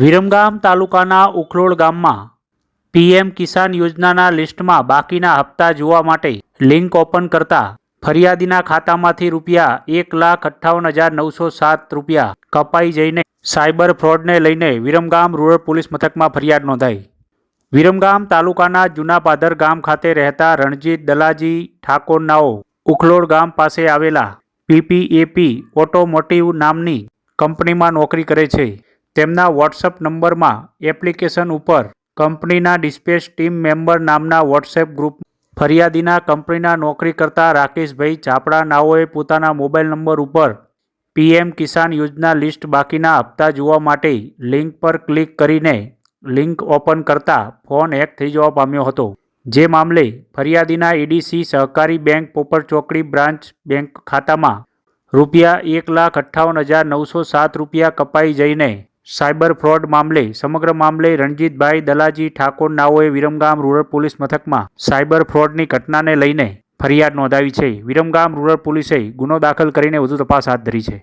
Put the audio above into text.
વિરમગામ તાલુકાના ઉખલોડ ગામમાં પીએમ કિસાન યોજનાના લિસ્ટમાં બાકીના હપ્તા જોવા માટે લિંક ઓપન કરતા ફરિયાદીના ખાતામાંથી રૂપિયા એક લાખ અઠ્ઠાવન હજાર નવસો સાત રૂપિયા કપાઈ જઈને સાયબર ફ્રોડને લઈને વિરમગામ રૂરલ પોલીસ મથકમાં ફરિયાદ નોંધાઈ. વિરમગામ તાલુકાના જૂના પાદર ગામ ખાતે રહેતા રણજીત દલાજી ઠાકોરનાઓ ઉખલોડ ગામ પાસે આવેલા પીપીએપી ઓટોમોટિવ નામની કંપનીમાં નોકરી કરે છે. તેમના વોટ્સઅપ નંબરમાં એપ્લિકેશન ઉપર કંપનીના ડિસ્પેચ ટીમ મેમ્બર નામના વોટ્સએપ ગ્રુપ ફરિયાદીના કંપનીના નોકરી કરતા રાકેશભાઈ ચાપડા નાઓએ પોતાના મોબાઈલ નંબર ઉપર પીએમ કિસાન યોજના લિસ્ટ બાકીના હપ્તા જોવા માટે લિંક પર ક્લિક કરીને લિંક ઓપન કરતા ફોન હેક થઈ જવા પામ્યો હતો. જે મામલે ફરિયાદીના એડીસી સહકારી બેંક પોપર ચોકડી બ્રાન્ચ બેંક ખાતામાં રૂપિયા એક લાખ અઠ્ઠાવન હજાર નવસો સાત રૂપિયા કપાઈ જઈને સાયબર ફ્રોડ મામલે, સમગ્ર મામલે રણજીતભાઈ દલાજી ઠાકોર નાઓએ વિરમગામ રૂરલ પોલીસ મથકમાં સાયબર ફ્રોડની ઘટનાને લઈને ફરિયાદ નોંધાવી છે. વિરમગામ રૂરલ પોલીસે ગુનો દાખલ કરીને વધુ તપાસ હાથ ધરી છે.